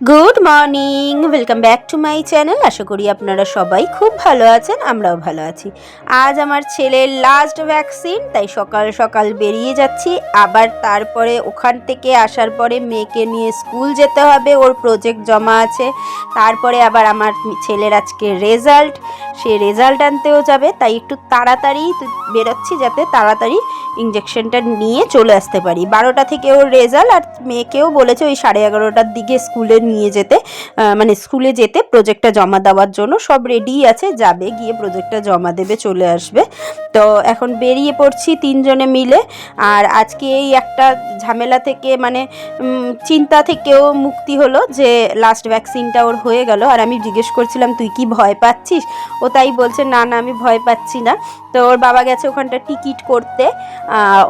Good morning welcome back to my channel আশা করি আপনারা সবাই খুব ভালো আছেন, আমরাও ভালো আছি। আজ আমার ছেলের লাস্ট ভ্যাকসিন তাই সকাল সকাল বেরিয়ে যাচ্ছি। আবার তারপরে ওখান থেকে আসার পরে মেয়েকে নিয়ে স্কুল যেতে হবে, ওর প্রজেক্ট জমা আছে। তারপরে আবার আমার ছেলের আজকে রেজাল্ট সে রেজাল্ট আনতেও যাবে, তাই একটু তাড়াতাড়ি বেরোচ্ছি যাতে তাড়াতাড়ি ইঞ্জেকশনটা নিয়ে চলে আসতে পারি। বারোটা থেকে ওর রেজাল্ট আর মেয়েকেও বলেছে ওই সাড়ে এগারোটার দিকে স্কুলে নিয়ে যেতে মানে স্কুলে যেতে প্রজেক্টটা জমা দেওয়ার জন্য সব রেডি আছে, যাবে গিয়ে প্রজেক্টটা জমা দেবে, চলে আসবে। তো এখন বেরিয়ে পড়ছি তিনজনে মিলে, আর আজকে এই একটা ঝামেলা থেকে মানে চিন্তা থেকেও মুক্তি হলো যে লাস্ট ভ্যাকসিনটা ওর হয়ে গেল। আর আমি জিজ্ঞেস করছিলাম, তুই কি ভয় পাচ্ছিস? ও তাই বলছে, না না, আমি ভয় পাচ্ছি না। তো ওর বাবা গেছে ওখানটা টিকিট করতে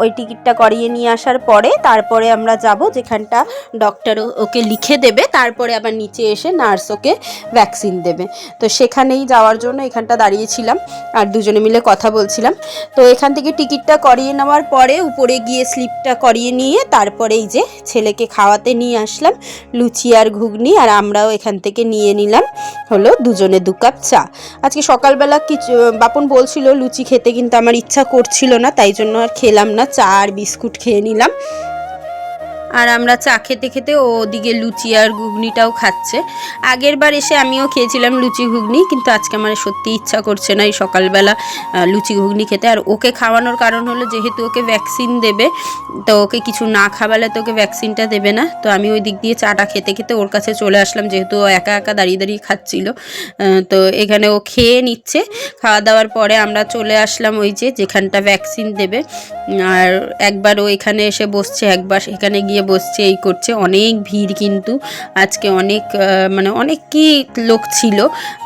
ওই টিকিটটা করিয়ে নিয়ে আসার পরে তারপরে আমরা যাব যেখানটা ডক্টর ওকে লিখে দেবে, তারপরে আবার নিচে এসে নার্স ওকে ভ্যাকসিন দেবে। তো সেখানেই যাওয়ার জন্য এখানটা দাঁড়িয়েছিলাম আর দুজনে মিলে কথা বলছিলাম। তো এখান থেকে টিকিটটা করিয়ে নেওয়ার পরে উপরে গিয়ে স্লিপটা করিয়ে নিয়ে তারপরে এই যে ছেলেকে খাওয়াতে নিয়ে আসলাম, লুচি আর ঘুগনি, আর আমরাও এখান থেকে নিয়ে নিলাম। হলো দুজনে দু কাপ চা। আজকে সকালবেলা কিছু বাপন বলছিল, লুচি খেতে কিন্তু আমার ইচ্ছা করছিল না, তাই জন্য আর খেলাম না। চা আর বিস্কুট খেয়ে নিলাম। আর আমরা চা খেতে খেতে ও ওদিকে লুচি আর ঘুগনিটাও খাচ্ছে। আগের বার এসে আমিও খেয়েছিলাম লুচি ঘুগনি, কিন্তু আজকে আমার সত্যি ইচ্ছা করছে না এই সকালবেলা লুচি ঘুগনি খেতে। আর ওকে খাওয়ানোর কারণ হলো যেহেতু ওকে ভ্যাকসিন দেবে, তো ওকে কিছু না খাওয়ালে তো ওকে ভ্যাকসিনটা দেবে না। তো আমি ওই দিক দিয়ে চাটা খেতে খেতে ওর কাছে চলে আসলাম, যেহেতু ও একা একা দাঁড়িয়ে দাঁড়িয়ে খাচ্ছিল। তো এখানে ও খেয়ে নিচ্ছে। খাওয়া দাওয়ার পরে আমরা চলে আসলাম ওই যে যেখানটা ভ্যাকসিন দেবে। আর একবার ও এখানে এসে বসছে, একবার এখানে গিয়ে বসছে, এই করছে, অনেক ভিড় কিন্তু। আজকে অনেক মানে অনেক কি লোক ছিল।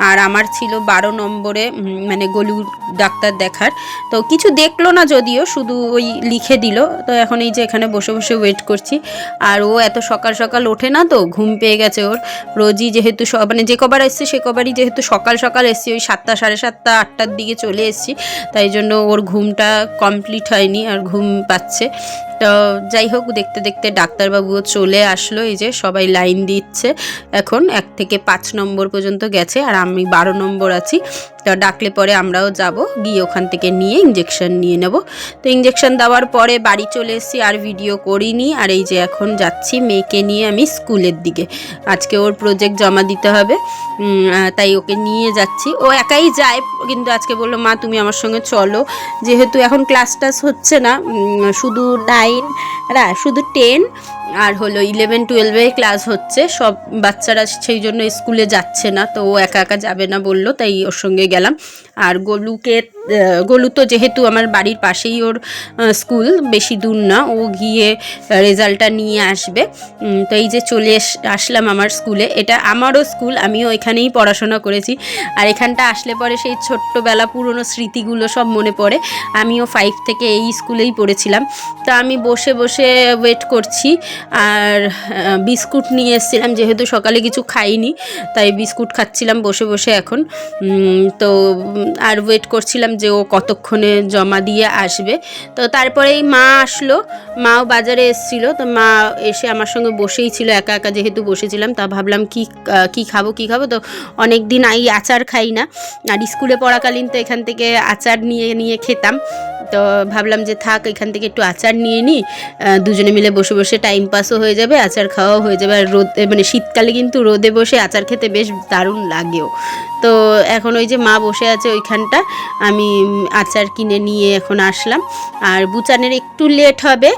আর আমার ছিল বারো নম্বরে মানে গলু ডাক্তার দেখার। তো কিছু দেখল না যদিও, শুধু ওই লিখে দিল। তো এখন এই যে এখানে বসে বসে ওয়েট করছি। আর ও এত সকাল সকাল ওঠে না তো, ঘুম পেয়ে গেছে ওর। রোজই যেহেতু মানে যে কবার এসছে সে কবারই যেহেতু সকাল সকাল এসছি, ওই সাতটা, সাড়ে সাতটা, আটটার দিকে চলে এসছি। তাই জন্য ওর ঘুমটা কমপ্লিট হয়নি, আর ঘুম পাচ্ছে। তো যাই হোক, দেখতে দেখতে ডাক্তারবাবুও চলে আসলো, এই যে সবাই লাইন দিচ্ছে। এখন এক থেকে পাঁচ নম্বর পর্যন্ত গেছে, আর আমি বারো নম্বর আছি। তো ডাকলে পরে আমরাও যাব, গিয়ে ওখান থেকে নিয়ে ইঞ্জেকশন নিয়ে নেব। তো ইঞ্জেকশন দেওয়ার পরে বাড়ি চলে এসেছি, আর ভিডিও করিনি। আর এই যে এখন যাচ্ছি মেয়েকে নিয়ে আমি স্কুলের দিকে। আজকে ওর প্রজেক্ট জমা দিতে হবে তাই ওকে নিয়ে যাচ্ছি। ও একাই যায়, কিন্তু আজকে বলল, মা, তুমি আমার সঙ্গে চলো। যেহেতু এখন ক্লাস টাস হচ্ছে না শুধু নাইন শুধু টেন আর হলো ইলেভেন টুয়েলভে ক্লাস হচ্ছে, সব বাচ্চারা সেই জন্য স্কুলে যাচ্ছে না, তো ও একা একা যাবে না বলল, তাই ওর সঙ্গে গেলাম। আর গোলুকে গোলু তো যেহেতু আমার বাড়ির পাশেই ওর স্কুল, বেশি দূর না, ও গিয়ে রেজাল্টটা নিয়ে আসবে। তো এই যে চলে আসলাম আমার স্কুলে। এটা আমারও স্কুল, আমিও এখানেই পড়াশোনা করেছি। আর এখানটা আসলে পরে সেই ছোট্টবেলা পুরনো স্মৃতিগুলো সব মনে পড়ে। আমিও ফাইভ থেকে এই স্কুলেই পড়েছিলাম। তা আমি বসে বসে ওয়েট করছি। আর বিস্কুট নিয়ে এসেছিলাম, যেহেতু সকালে কিছু খাইনি, তাই বিস্কুট খাচ্ছিলাম বসে বসে এখন। তো আর ওয়েট করছিলাম যে ও কতক্ষণে জমা দিয়ে আসবে। তো তারপরেই মা আসলো, মাও বাজারে এসেছিল, তো মা এসে আমার সঙ্গে বসেই ছিল, একা একা যেহেতু বসেছিলাম, তা ভাবলাম কি কি খাব কি খাব, তো অনেক দিন আই আচার খাই না। আর স্কুলে পড়াকালীন তো এখান থেকে আচার নিয়ে নিয়ে খেতাম, তো ভাবলাম যে থাক, এখান থেকে একটু আচার নিয়ে নিই দুজনে মিলে বসে বসে টাইম পাসও হয়ে যাবে, আচার খাওয়াও হয়ে যাবে, আর রোদ মানে শীতকালে কিন্তু রোদে বসে আচার খেতে বেশ দারুণ লাগেও। তো এখন ওই যে মা বসে আছে ওইখানটা, আমি আচার কিনে নিয়ে এখন আসলাম। আর বুচানের একটু লেট হবে,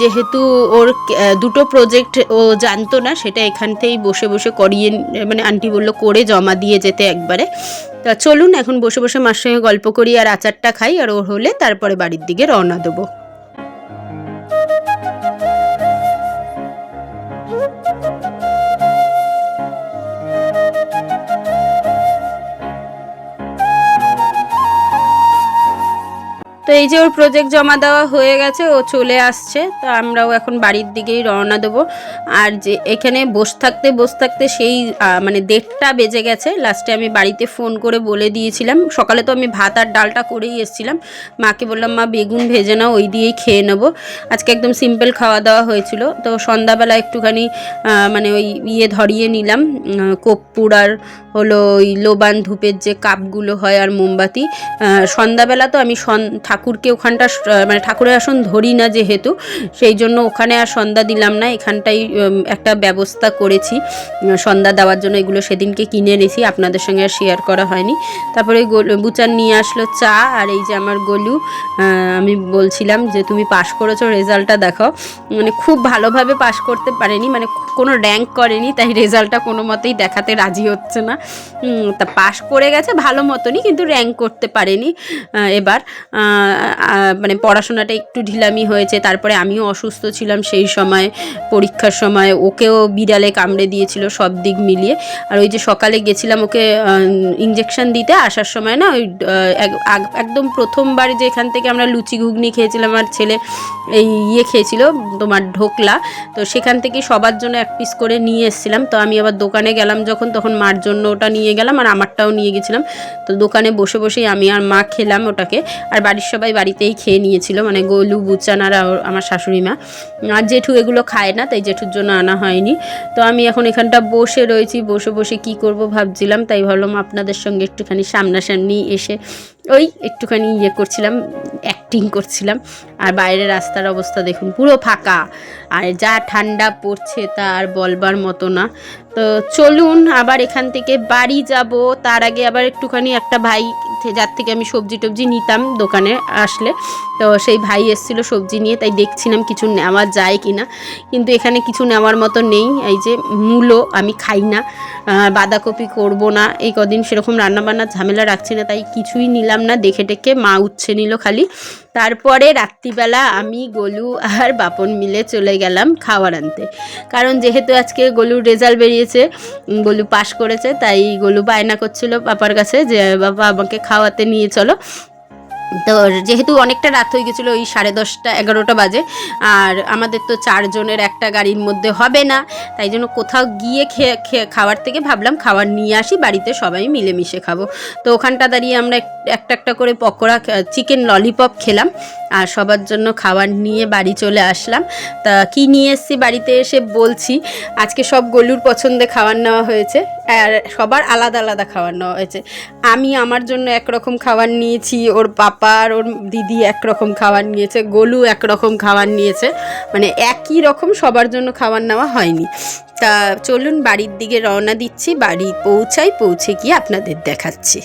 যেহেতু ওর দুটো প্রজেক্ট ও জানতো না, সেটা এখান থেকেই বসে বসে করিয়ে মানে আন্টি বলল করে জমা দিয়ে যেতে একবারে। তা চলুন, এখন বসে বসে মার সঙ্গে গল্প করি আর আচারটা খাই, আর ওর হলে তারপরে বাড়ির দিকে রওনা দেবো। তো এই যে ওর প্রজেক্ট জমা দেওয়া হয়ে গেছে ও চলে আসছে তো আমরাও এখন বাড়ির দিকেই রওনা দেবো। আর যে এখানে বসে থাকতে বসে থাকতে সেই মানে দেড়টা বেজে গেছে। লাস্টে আমি বাড়িতে ফোন করে বলে দিয়েছিলাম। সকালে তো আমি ভাত আর ডালটা করেই এসেছিলাম। মাকে বললাম মা বেগুন ভেজে নাও ওই দিয়েই খেয়ে নেব। আজকে একদম সিম্পল খাওয়া দাওয়া হয়েছিল। তো সন্ধ্যাবেলা একটুখানি মানে ওই ইয়ে ধরিয়ে নিলাম। উম, কর্পূর আর হলো ওই লোবান ধূপের যে কাপগুলো হয় আর মোমবাতি। সন্ধ্যাবেলা তো আমি সন ঠাকুরকে ওখানটা মানে ঠাকুরের আসন ধরি না যেহেতু, সেই জন্য ওখানে আর সন্ধ্যা দিলাম না, এখানটাই একটা ব্যবস্থা করেছি সন্ধ্যা দেওয়ার জন্য এগুলো সেদিনকে কিনে এনেছি, আপনাদের সঙ্গে আর শেয়ার করা হয়নি। তারপরে বুচান নিয়ে আসলো চা, আর এই যে আমার গলু আমি বলছিলাম যে তুমি পাশ করেছ রেজাল্টটা দেখাও। মানে খুব ভালোভাবে পাশ করতে পারেনি মানে কোনো র্যাঙ্ক করেনি, তাই রেজাল্টটা কোনো মতেই দেখাতে রাজি হচ্ছে না। তা পাশ করে গেছে ভালো মতনই, কিন্তু র্যাঙ্ক করতে পারেনি এবার। মানে পড়াশোনাটা একটু ঢিলামি হয়েছে, তারপরে আমিও অসুস্থ ছিলাম সেই সময়, পরীক্ষার সময়, ওকেও বিড়ালে কামড়ে দিয়েছিল সব দিক মিলিয়ে। আর ওই যে সকালে গেছিলাম ওকে ইঞ্জেকশন দিতে, আসার সময় না ওই একদম প্রথমবার যেখান থেকে আমরা লুচি ঘুগনি খেয়েছিলাম আর ছেলে এই ইয়ে খেয়েছিল, তোমার ঢোকলা, তো সেখান থেকে সবার জন্য এক পিস করে নিয়ে এসেছিলাম। তো আমি আবার দোকানে গেলাম যখন, তখন মার জন্য ওটা নিয়ে গেলাম আর আমারটাও নিয়ে গেছিলাম। তো দোকানে বসে বসেই আমি আর মা খেলাম ওটাকে। আর বাড়ির সবাই বাড়িতেই খেয়ে নিয়েছিল মানে গোলু বুচান আর আমার শাশুড়ি মা। আর জেঠু এগুলো খায় না, তাই জেঠুর জন্য আনা হয়নি। তো আমি এখন এখানটা বসে রয়েছি, বসে বসে কি করব ভাবছিলাম, তাই ভাবলাম আপনাদের সঙ্গে একটুখানি সামনাসামনি এসে ওই একটুখানি ইয়ে করছিলাম অ্যাক্টিং করছিলাম। আর বাইরের রাস্তার অবস্থা দেখুন, পুরো ফাঁকা। আর যা ঠান্ডা পড়ছে তা আর বলবার মতো না। তো চলুন, আবার এখান থেকে বাড়ি যাব। তার আগে আবার একটুখানি একটা ভাই যার থেকে আমি সবজি টবজি নিতাম দোকানে আসলে। তো সেই ভাই এসেছিল সবজি নিয়ে, তাই দেখছিলাম কিছু নেওয়া যায় কি না কিন্তু এখানে কিছু নেওয়ার মতো নেই। এই যে মূলো আমি খাই না বাঁধাকপি করব না। এই কদিন সেরকম রান্নাবান্নার ঝামেলা রাখছি না, তাই কিছুই নিলাম না, দেখে টেকে মা উচ্ছে নিল খালি। তারপরে রাত্রিবেলা আমি, গলু আর বাপন মিলে চলে গেলাম খাওয়ার আনতে। কারণ যেহেতু আজকে গলুর রেজাল্ট বেরিয়েছে, গলু পাশ করেছে, তাই গলু বায়না করছিল বাবার কাছে যে, বাবা, আমাকে খাওয়াতে নিয়ে চলো। তো যেহেতু অনেকটা রাত হয়ে গেছিল, ওই সাড়ে দশটা, এগারোটা বাজে, আর আমাদের তো চারজনের একটা গাড়ির মধ্যে হবে না, তাই জন্য কোথাও গিয়ে খেয়ে খাওয়ার থেকে ভাবলাম খাবার নিয়ে আসি, বাড়িতে সবাই মিলেমিশে খাব। তো ওখানটা দাঁড়িয়ে আমরা এক- একটা একটা করে পকোড়া চিকেন ললিপপ খেলাম, আর সবার জন্য খাবার নিয়ে বাড়ি চলে আসলাম। তা কি নিয়ে এসেছি বাড়িতে এসে বলছি, আজকে সব গলুর পছন্দে খাবার নেওয়া হয়েছে, আর সবার আলাদা আলাদা খাবার নেওয়া হয়েছে। আমি আমার জন্য একরকম খাবার নিয়েছি, ওর পাপা আর ওর দিদি একরকম খাবার নিয়েছে, গোলু একরকম খাবার নিয়েছে মানে একই রকম সবার জন্য খাবার নেওয়া হয়নি। তা চলুন বাড়ির দিকে রওনা দিচ্ছি, বাড়ি পৌঁছাই, পৌঁছে গিয়ে আপনাদের দেখাচ্ছি।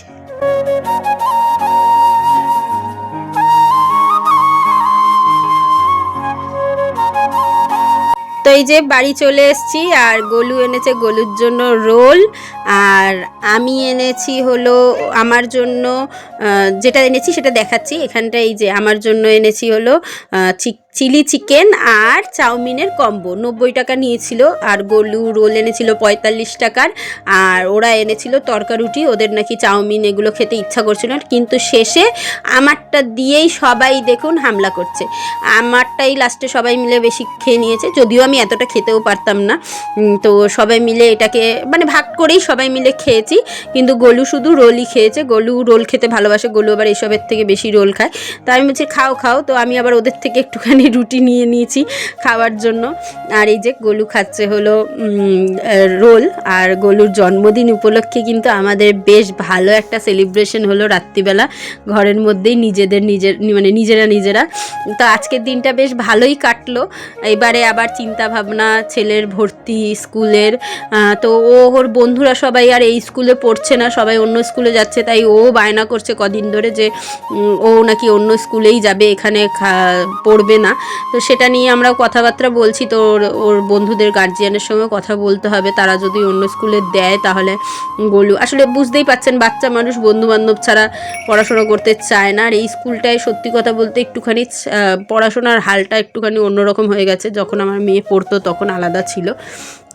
তো এই যে বাড়ি চলে এসেছি, আর গোলু এনেছে গোলুর জন্য রোল। আর আমি এনেছি হলো আমার জন্য যেটা এনেছি সেটা দেখাচ্ছি। এখানটা এই যে আমার জন্য এনেছি হলো চিলি চিকেন আর চাউমিনের কম্বো। নব্বই টাকা নিয়েছিল আর গোলু রোল এনেছিল পঁয়তাল্লিশ টাকার। আর ওরা এনেছিল তরকারুটি, ওদের নাকি চাউমিন এগুলো খেতে ইচ্ছা করছিল কিন্তু শেষে আমারটা দিয়েই সবাই দেখুন হামলা করছে। আমারটাই লাস্টে সবাই মিলে বেশি খেয়ে নিয়েছে। যদিও আমি এতটা খেতেও পারতাম না। তো সবাই মিলে এটাকে মানে ভাগ করেই সবাই মিলে খেয়েছি, কিন্তু গোলু শুধু রোলই খেয়েছে। গোলু রোল খেতে ভালোবাসে, গোলু আবার এসবের থেকে বেশি রোল খায়। তো আমি বলছি, খাও খাও। তো আমি আবার ওদের থেকে একটুখানি রুটি নিয়ে নিয়েছি খাওয়ার জন্য। আর এই যে গোলু খাচ্ছে হলো রোল। আর গোলুর জন্মদিন উপলক্ষে কিন্তু আমাদের বেশ ভালো একটা সেলিব্রেশন হলো রাত্রিবেলা। ঘরের মধ্যেই নিজেদের, নিজের মানে নিজেরা নিজেরা। তো আজকের দিনটা বেশ ভালোই কাটলো। এবারে আবার চিন্তা ভাবনা ছেলের ভর্তি, স্কুলের তো ও, ওর বন্ধুরা সবাই আর এই স্কুলে পড়ছে না, সবাই অন্য স্কুলে যাচ্ছে, তাই ও বায়না করছে কদিন ধরে যে ও নাকি অন্য স্কুলেই যাবে, এখানে পড়বে না। তো সেটা নিয়ে আমরা কথাবার্তা বলছি, তো ওর ওর বন্ধুদের গার্জিয়ানের সঙ্গে কথা বলতে হবে, তারা যদি অন্য স্কুলে দেয় তাহলে গোলু আসলে বুঝতেই পাচ্ছেন, বাচ্চা মানুষ বন্ধু বান্ধব ছাড়া পড়াশোনা করতে চায় না, আর এই স্কুলটায় সত্যি কথা বলতে একটুখানি পড়াশোনার হালটা একটুখানি অন্যরকম হয়ে গেছে, যখন আমার মেয়ে পড়তো তখন আলাদা ছিল।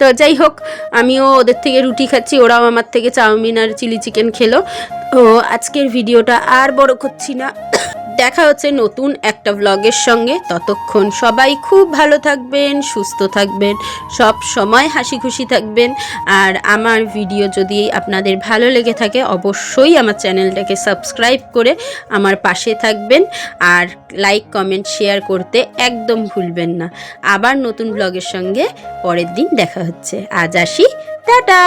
তো যাই হোক, আমিও ওদের থেকে রুটি খাচ্ছি, ওরাও আমার থেকে চাউমিন আর চিলি চিকেন খেলো। তো আজকের ভিডিওটা আর বড় করছি না। দেখা হচ্ছে নতুন একটা ব্লগের সঙ্গে। ততক্ষণ সবাই খুব ভালো থাকবেন, সুস্থ থাকবেন, সব সময় হাসি খুশি থাকবেন। আর আমার ভিডিও যদি আপনাদের ভালো লেগে থাকে, অবশ্যই আমার চ্যানেলটাকে সাবস্ক্রাইব করে আমার পাশে থাকবেন। আর লাইক কমেন্ট শেয়ার করতে একদম ভুলবেন না। আবার নতুন ব্লগের সঙ্গে পরের দিন দেখা হচ্ছে। আজ আসি, টাটা!